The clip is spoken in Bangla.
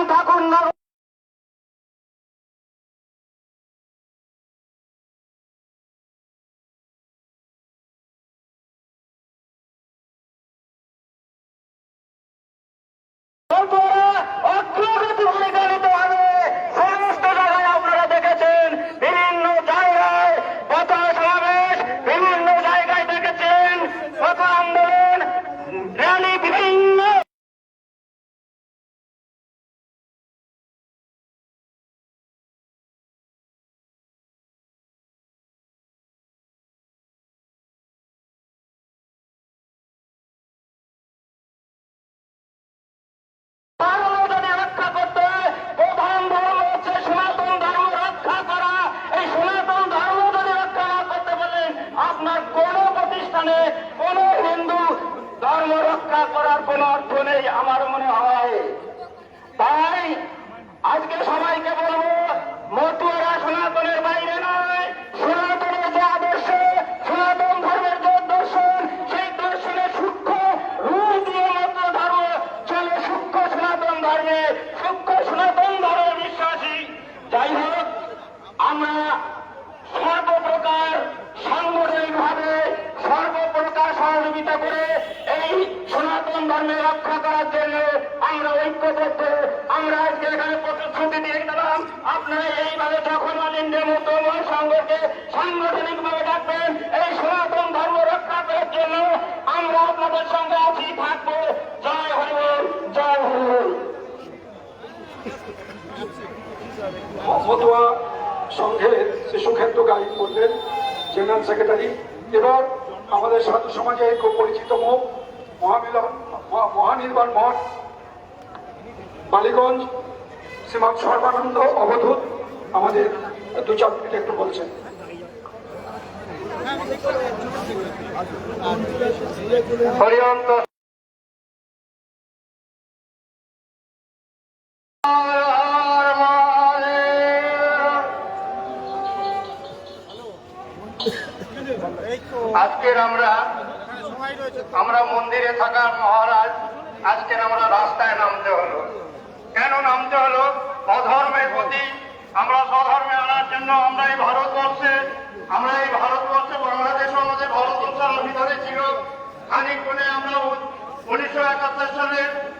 রবীন্দ্রনাথ ঠাকুর রক্ষা করার কোন অর্থ নেই আমার মনে হয়। তাই আজকে সবাইকে বলব, মতুয়ারা সনাতনের বাইরে নয়, সনাতনের যে আদর্শ, সনাতন ধর্মের যে দর্শন, সেই দর্শনের সূক্ষ্ম রূপ দিয়ে মত ধর্ম চলে সূক্ষ্ম সনাতন ধর্মে, সূক্ষ্ম সনাতন ধর্মে বিশ্বাসী। যাই হোক, আমরা রক্ষা করার জন্য আমরা ঐক্যবদ্ধ। আমরা আজকে এখানে প্রতিশ্রুতি দিয়ে গেলাম, আপনারা এইভাবে যখন অলিন্দের মতো সংঘকে সাংগঠনিক ভাবে ডাকবেন, এই সনাতন ধর্ম রক্ষা করার জন্য আমরা আপনাদের সঙ্গে আছি, থাকব। জয় হরিবল জয় হরিবল মতুয়া সংঘের শিশুক্ষেত্র গাইড করলেন জেনারেল সেক্রেটারি। এবার আমাদের সাধু সমাজের খুব পরিচিত মুখ মহামিলন মহা- মহানির্বাণ মঠ বালিগঞ্জ শ্রীমান সর্বানন্দ অবধূত আমাদের দু চার মিনিট একটু বলছেন। হরিয়ন্ত আজকের আমরা আমরা মন্দিরে থাকার মহারাজ, আজকের আমরা রাস্তায় নামতে হলো। কেন নামতে হলো? অধর্মের প্রতি আমরা স্বধর্মে আনার জন্য আমরা এই ভারতবর্ষে, আমরা এই ভারতবর্ষে বাংলাদেশ আমাদের ভারতবর্ষের ভিতরে ছিল। খানিক আমরা উনিশশো একাত্তর সালে বাংলা